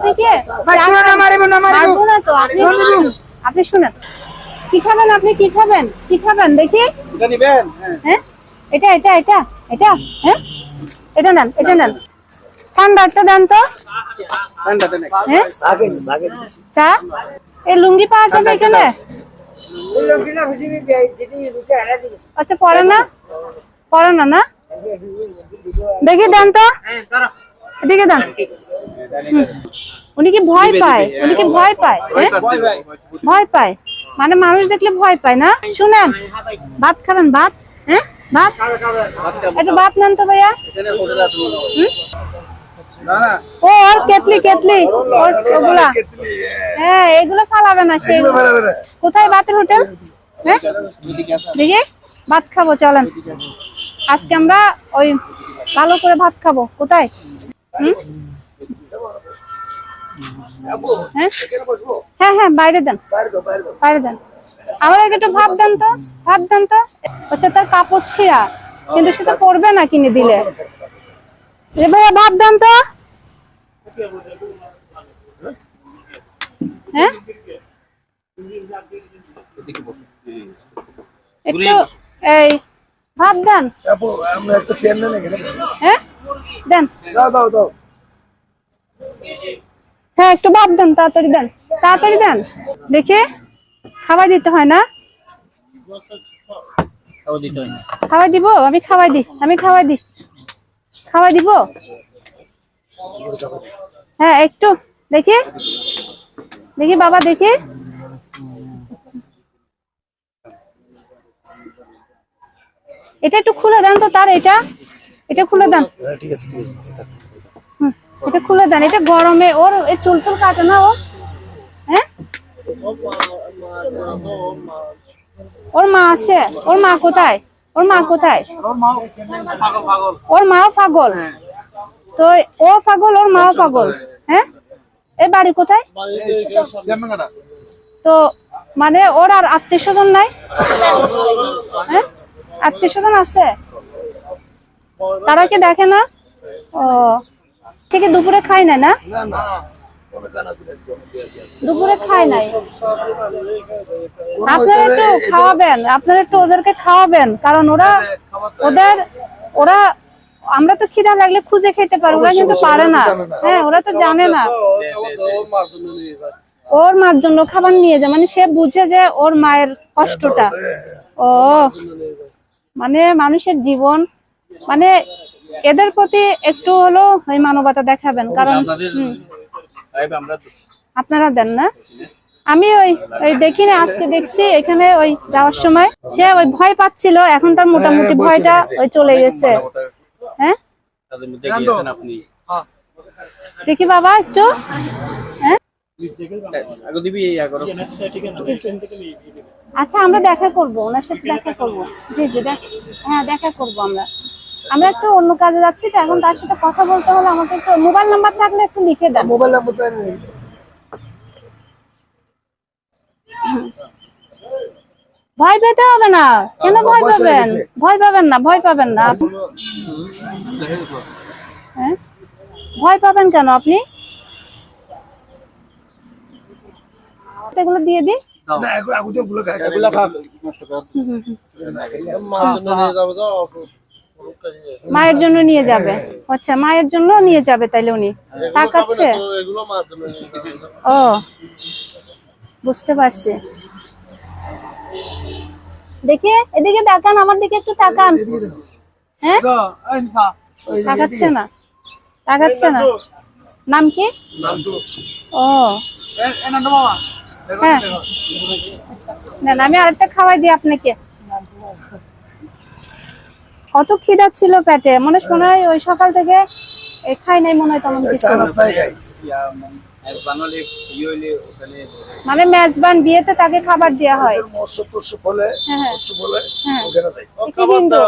আপনি কি? মারিবো না, তো আপনি। আপনি শুনেন। কি খাবেন আপনি? কি খাবেন? কি খাবেন? দেখি। এটা নিবেন? হ্যাঁ। হ্যাঁ? এটা এটা এটা এটা হ্যাঁ? এটা নেন এটা নেন। ঠান্ডাটা দেন তো। হ্যাঁ? চা? এই লুঙ্গি পাওয়া যাবে এখানে? আচ্ছা পরে না? পরে না না? দেখি দেন তো। এদিকে দেন। উনি কি ভয় পায়? উনি কি ভয় পায়? হ্যাঁ? ভয় পায়। মানে মানুষ দেখলে ভয় পায় না? শুনেন। ভাত খাবেন ভাত? হ্যাঁ? ভাত? একটু ভাত নেন তো ভাইয়া। ওর কেতলি কেতলি। ওগুলা। হ্যাঁ এগুলো ফালাবে না সেই কোথায় ভাতের হোটেল? হ্যাঁ? দেখি। ভাত খাব চলেন। আজকে আমরা ওই ভালো করে ভাত খাব। কোথায়? হুম? হ্যাঁ? হ্যাঁ হ্যাঁ বাইরে দেন। বাইরে দেন। আমার আগে একটু ভাত দেন তো ভাত দেন তো। হচ্ছে তার কাপড় ছিঁড়া কিন্তু সেটা পরবে না কিনে দিলে। এ ভাইয়া ভাত দেন তো। হ্যাঁ? একটু এই ভাত দেন। আমরা একটা চেয়ার নেন হ্যাঁ? দেন। দাও দাও দাও। হ্যাঁ একটু ভাত দেন তাড়াতাড়ি দেন তাড়াতাড়ি দেন। দেখে খাওয়াই দিতে হয় না? খাওয়াই দিব? আমি খাওয়াই দি আমি খাওয়াই দি খাওয়াই দিব? হ্যাঁ একটু দেখি। দেখি বাবা দেখি। এটা একটু খুলে দেন তো তার এটা। এটা খুলে দেন। হ্যাঁ, ঠিক আছে ঠিক আছে। এটা খুলে দেন এটা গরমে ওর চুল টুল কাটে না ও? হ্যাঁ? ওর মা আছে ওর মা কোথায়? ওর মা কোথায়? ওর মাও পাগল তো ও পাগল ওর মাও পাগল হ্যাঁ? এ বাড়ি কোথায়? তো মানে ওর আর আত্মীয় স্বজন নাই? হ্যাঁ? আত্মীয় স্বজন আছে? তারা কি দেখে না? ও। ঠিক দুপুরে খাই না না। দুপুরে খাই নাই আপনারা একটু খাওয়াবেন আপনারা একটু ওদেরকে খাওয়াবেন কারণ ওরা ওদের ওরা আমরা তো খিদা লাগলে খুঁজে খেতে পারি ওরা কিন্তু পারে না। হ্যাঁ ওরা তো জানে না ওর মার জন্য খাবার নিয়ে যায় মানে সে বুঝে যে ওর মায়ের কষ্টটা ও মানে মানুষের জীবন মানে এদের প্রতি একটু হলো ওই মানবতা দেখাবেন কারণ হুম, আপনারা দেন না। আমি ওই ওই দেখি না আজকে দেখছি এখানে ওই যাওয়ার সময়। সে ওই ভয় পাচ্ছিল এখন তার মোটামুটি ভয়টা ওই চলে গেছে। হ্যাঁ? আপনি। দেখি বাবা একটু। হ্যাঁ? আগে দিবি এই আগর আচ্ছা আমরা দেখা করব ওনার সাথে দেখা করব। জি জি দেখ হ্যাঁ দেখা করব আমরা। আমরা একটু অন্য কাজে যাচ্ছি তো এখন তার সাথে কথা বলতে হলে আমাকে একটু মোবাইল নাম্বার থাকলে একটু লিখে দেন মোবাইল নাম্বার তো আমি ভয় পেতে হবে না কেন ভয় পাবেন ভয় পাবেন না ভয় পাবেন না হ্যাঁ ভয় পাবেন কেন আপনি এগুলো দিয়ে দিই না এখন আগুন তো গুলো খাই এগুলা খা নষ্ট কর মায়ের জন্য নিয়ে যাবে। আচ্ছা মায়ের জন্য নিয়ে যাবে তাইলে উনি। তাকাচ্ছে? ও বুঝতে পারছি। দেখি এদিকে তাকান আমার দিকে একটু তাকান। হ্যাঁ? তাকাচ্ছে না। তাকাচ্ছে না। নাম কি? ও। হ্যাঁ। না, আমি আরেকটা খাওয়াই দিই আপনাকে। কত খিদা ছিল পেটে। মনে শোনা হয় ওই সকাল থেকে এ খাই নাই মনে হয় তেমন কিছু। ইয়ে মানে মেজবান বিয়েতে তাকে খাবার দেওয়া হয়। হ্যাঁ, হ্যাঁ। হ্যাঁ। হিন্দু।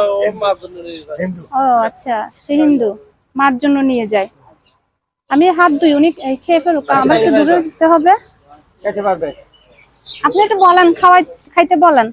ও আচ্ছা সে হিন্দু। মার জন্য নিয়ে যায়। আমি হাত ধুই উনি খেয়ে ফেলুক। আমার একটু দূরে যেতে হবে? খেতে পারবে। আপনি একটু বলেন খাওয়াই খাইতে বলেন।